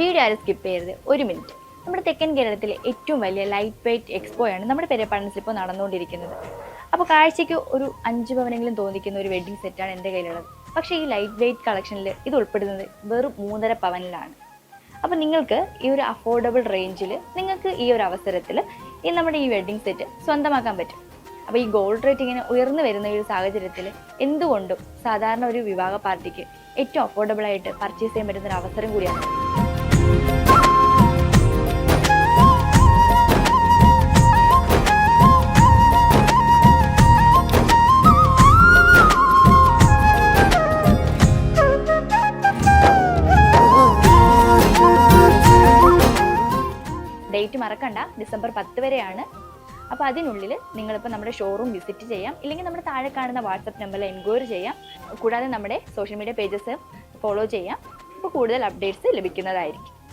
Video ആരും skip ചെയ്യരുത്. ഒരു മിനിറ്റ് നമ്മുടെ തെക്കൻ കേരളത്തിലെ ഏറ്റവും വലിയ ലൈറ്റ് വെയ്റ്റ് എക്സ്പോയാണ് നമ്മുടെ പെരപ്പാടൻസിൽ ഇപ്പോൾ നടന്നുകൊണ്ടിരിക്കുന്നത്. അപ്പോൾ കാഴ്ചയ്ക്ക് ഒരു അഞ്ച് ഭവനെങ്കിലും തോന്നിക്കുന്ന ഒരു വെഡ്ഡിംഗ് സെറ്റാണ് എന്റെ കയ്യിലുള്ളത്. പക്ഷേ ഈ ലൈറ്റ് വെയ്റ്റ് കളക്ഷനിൽ ഇത് ഉൾപ്പെടുന്നത് വെറും മൂന്നര പവനിലാണ്. അപ്പോൾ നിങ്ങൾക്ക് ഈ ഒരു അഫോർഡബിൾ റേഞ്ചിൽ നിങ്ങൾക്ക് ഈ ഒരു അവസരത്തിൽ ഈ നമ്മുടെ ഈ വെഡ്ഡിംഗ് സെറ്റ് സ്വന്തമാക്കാൻ പറ്റും. അപ്പോൾ ഈ ഗോൾഡ് റേറ്റ് ഇങ്ങനെ ഉയർന്നു വരുന്ന ഒരു സാഹചര്യത്തിൽ എന്തുകൊണ്ടും സാധാരണ ഒരു വിവാഹ പാർട്ടിക്ക് ഏറ്റവും അഫോർഡബിൾ ആയിട്ട് പർച്ചേസ് ചെയ്യാൻ പറ്റുന്ന ഒരു അവസരം കൂടിയാണ്. ഡേറ്റ് മറക്കണ്ട. ഡിസംബർ പത്ത് വരെയാണ്. അപ്പോൾ അതിനുള്ളിൽ നിങ്ങളിപ്പോൾ നമ്മുടെ ഷോറൂം വിസിറ്റ് ചെയ്യാം. ഇല്ലെങ്കിൽ നമ്മുടെ താഴെ കാണുന്ന വാട്സപ്പ് നമ്പറിൽ എൻക്വയറി ചെയ്യാം. കൂടാതെ നമ്മുടെ സോഷ്യൽ മീഡിയ പേജസ് ഫോളോ ചെയ്യാം. അപ്പോൾ കൂടുതൽ അപ്ഡേറ്റ്സ് ലഭിക്കുന്നതായിരിക്കും.